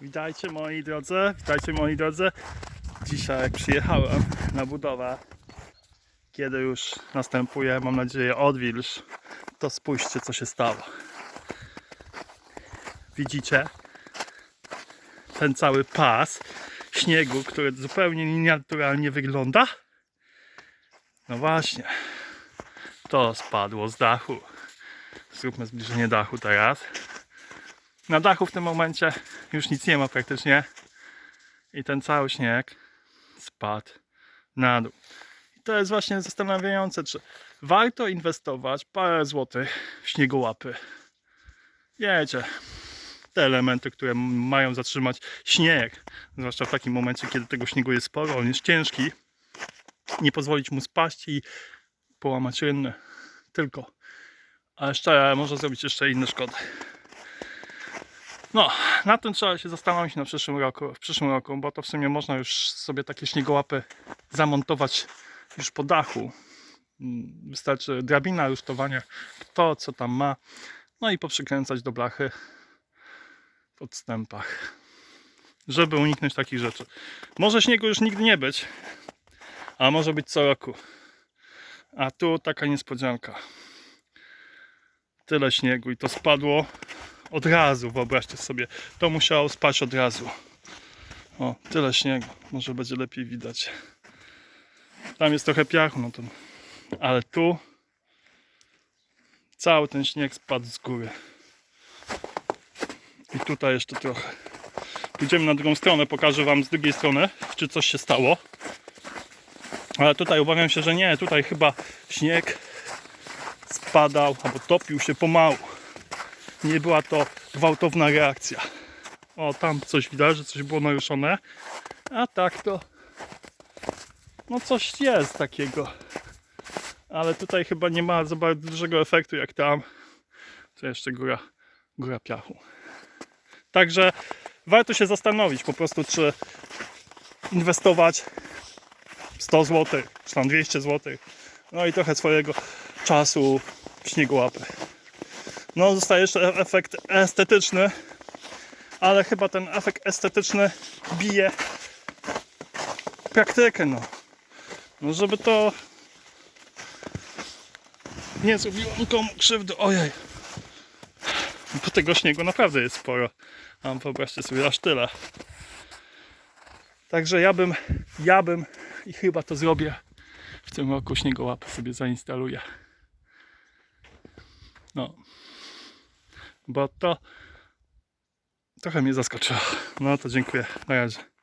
Witajcie moi drodzy, witajcie moi drodzy. Dzisiaj przyjechałem na budowę. Kiedy już następuje, mam nadzieję, odwilż, to spójrzcie co się stało. Widzicie ten cały pas śniegu, który zupełnie nienaturalnie wygląda? No właśnie, to spadło z dachu. Zróbmy zbliżenie dachu teraz. Na dachu w tym momencie już nic nie ma praktycznie. I ten cały śnieg spadł na dół. I to jest właśnie zastanawiające, czy warto inwestować parę złotych w śniegołapy. Wiecie, te elementy, które mają zatrzymać śnieg, zwłaszcza w takim momencie, kiedy tego śniegu jest sporo, on jest ciężki, nie pozwolić mu spaść i połamać rynny. Tylko. A jeszcze może zrobić jeszcze inne szkody. No, na tym trzeba się zastanowić na przyszłym roku, w przyszłym roku, bo to w sumie można już sobie takie śniegołapy zamontować już po dachu. Mm, Wystarczy drabina, rusztowanie, kto co tam ma, no i poprzykręcać do blachy w odstępach, żeby uniknąć takich rzeczy. Może śniegu już nigdy nie być, a może być co roku. A tu taka niespodzianka. Tyle śniegu i to spadło od razu, wyobraźcie sobie. To musiało spać od razu. O, tyle śniegu. Może będzie lepiej widać. Tam jest trochę piachu, no to... Ale tu cały ten śnieg spadł z góry. I tutaj jeszcze trochę. Pójdziemy na drugą stronę, pokażę Wam z drugiej strony, czy coś się stało. Ale tutaj obawiam się, że nie. Tutaj chyba śnieg spadał albo topił się pomału nie była to gwałtowna reakcja. O, tam coś widać, że coś było naruszone. A tak to. No coś jest takiego. Ale tutaj chyba nie ma za bardzo dużego efektu jak tam. To jeszcze góra, góra piachu. Także warto się zastanowić po prostu, czy inwestować 100 zł, czy tam 200 zł. No i trochę swojego czasu w śniegołapy. No, zostaje jeszcze efekt estetyczny, ale chyba ten efekt estetyczny bije praktykę, no. No, żeby to nie zrobiło nikomu krzywdy. Ojej. Bo tego śniegu naprawdę jest sporo. A wyobraźcie sobie aż tyle. Także ja bym, ja bym i chyba to zrobię w tym roku śniegołapy sobie zainstaluję. No bo to trochę mnie zaskoczyło. No to dziękuję. Na razie.